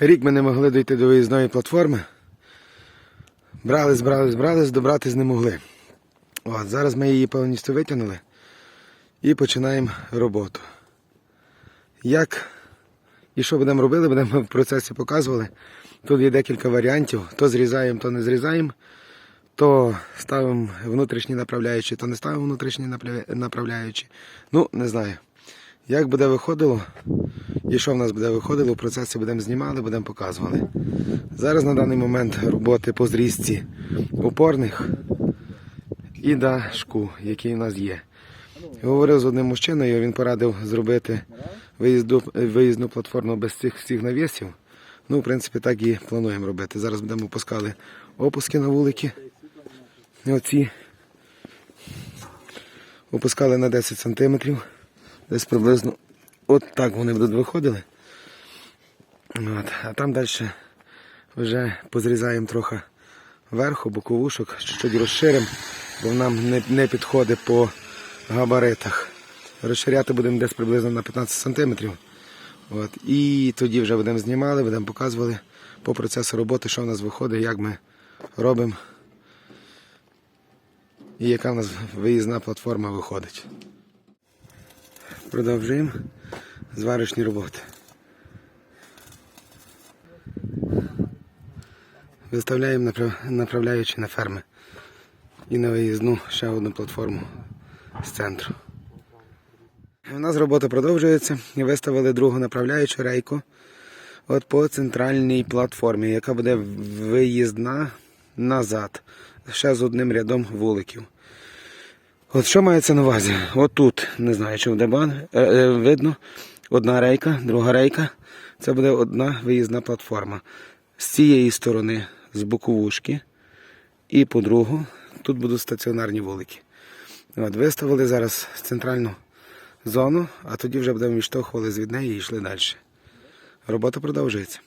Рік ми не могли дійти до виїзної платформи. Брались, брались, брались, добратись не могли. От, зараз ми її повністю витягнули і починаємо роботу. Як і що будемо робити, будемо в процесі показували. Тут є декілька варіантів. То зрізаємо, то не зрізаємо, то ставимо внутрішні направляючі, то не ставимо внутрішні направля- направляючі. Ну, не знаю. Як буде виходило, і що в нас буде виходило, в процесі будемо знімали, будемо показували. Зараз на даний момент роботи по зрізці опорних і дашку, який у нас є. Говорив з одним мужчиною, він порадив зробити виїзду, виїзну платформу без цих всіх навісів. Ну, в принципі, так і плануємо робити. Зараз будемо опускали опуски на вулики. Оці. Опускали на 10 сантиметрів. Десь приблизно от так вони будуть виходили. От. А там далі вже позрізаємо трохи верху, боковушок, чуть розширимо, бо нам не, не підходить по габаритах. Розширяти будемо десь приблизно на 15 сантиметрів. От. І тоді вже будемо знімали, будемо показували по процесу роботи, що в нас виходить, як ми робимо і яка в нас виїзна платформа виходить. Продовжуємо зварочні роботи. Виставляємо направляючи на ферми і на виїзну ще одну платформу з центру. У нас робота продовжується. І Виставили другу направляючу рейку от по центральній платформі, яка буде виїзна назад, ще з одним рядом вуликів. От що мається на увазі? От тут, не знаю, чи буде бан, е, е, видно, одна рейка, друга рейка. Це буде одна виїзна платформа. З цієї сторони, з боковушки, і по другу, тут будуть стаціонарні вулики. От, виставили зараз центральну зону, а тоді вже будемо відштовхували від неї і йшли далі. Робота продовжується.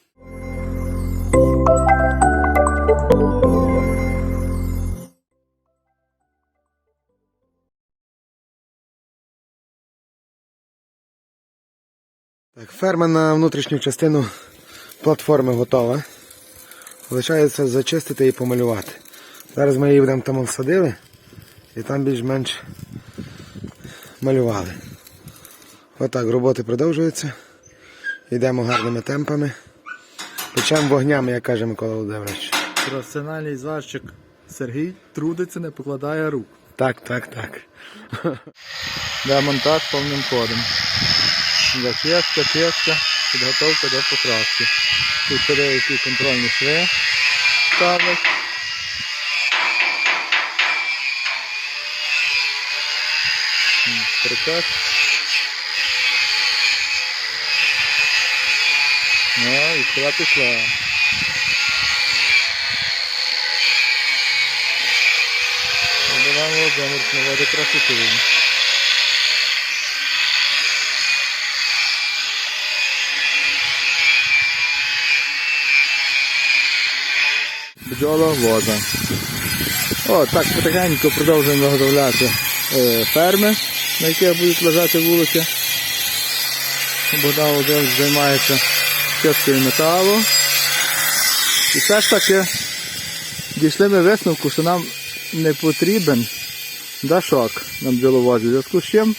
Так, ферма на внутрішню частину платформи готова. Лишається зачистити і помалювати. Зараз ми її будемо там всадили і там більш-менш малювали. Отак роботи продовжуються. Йдемо гарними темпами. Печемо вогнями, як каже Микола Володимирович. Професіональний зварщик Сергій трудиться, не покладає рук. Так, так, так. Демонтаж повним ходом. Зачистка, чистка, підготовка до покраски. Тут ще деякі контрольні шви ставлять. М, Приказ. Ну, і сюди пішла. Добавимо заморського красоту. Бджола воза. О, так потихеньку продовжуємо виготовляти е, ферми, на яких будуть лежати вулики. Богдан Володимирович займається чисткою металу. І все ж таки дійшли ми висновку, що нам не потрібен дашок на бджоловозі. В зв'язку з чим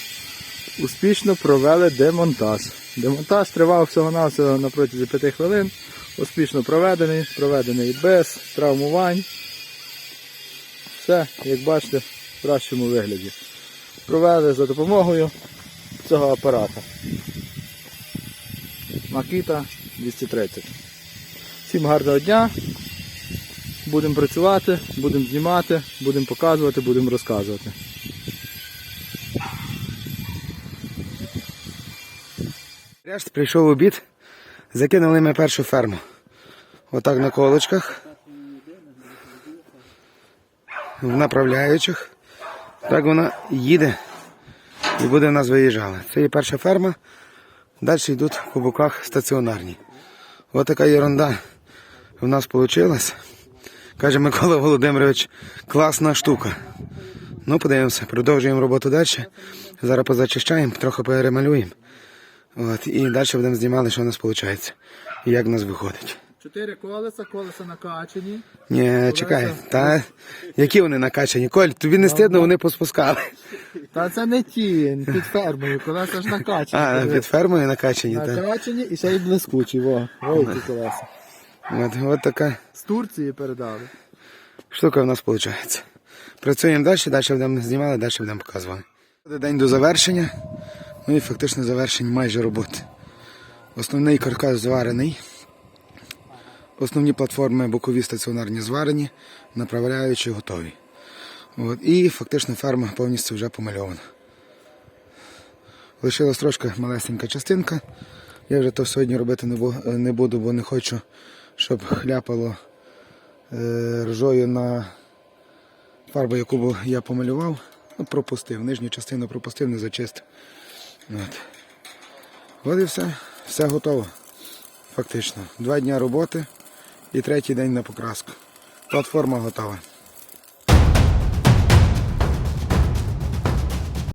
успішно провели демонтаж. Демонтаж тривав всього-навсього на протязі 5 хвилин. Успішно проведений, проведений без травмувань. Все, як бачите, в кращому вигляді. Провели за допомогою цього апарата. Макіта 230. Всім гарного дня. Будемо працювати, будемо знімати, будемо показувати, будемо розказувати. Решт прийшов обід. Закинули ми першу ферму. Отак на колочках. В направляючих. Так вона їде і буде в нас виїжджала. Це є перша ферма. Далі йдуть по боках стаціонарні. Ось така ерунда в нас вийшла. Каже Микола Володимирович, класна штука. Ну, подивимося, продовжуємо роботу далі. Зараз позачищаємо, трохи перемалюємо. От, і далі будемо знімати, що у нас виходить. і як в нас виходить. Чотири колеса, колеса накачані. Ні, чекай, та які вони накачані? Коль, тобі не стидно, вони поспускали. Та це не ті, під фермою, колеса ж накачані. А, під фермою накачані, так. Накачані і ще й блискучі, во. Ой, ті колеса. От, от така З Турції передали. штука в нас виходить. Працюємо далі, далі будемо знімали, далі будемо показувати. День до завершення. Ну і фактично завершення майже роботи. Основний каркас зварений. Основні платформи бокові стаціонарні зварені, направляючі готові. От, і фактично ферма повністю вже помальована. Лишилась трошки малесенька частинка. Я вже то сьогодні робити не буду, бо не хочу, щоб хляпало е, ржою на фарбу, яку я помалював. Ну, пропустив. Нижню частину пропустив, не зачистив. От. От і все. Все готово. Фактично. Два дні роботи і третій день на покраску. Платформа готова.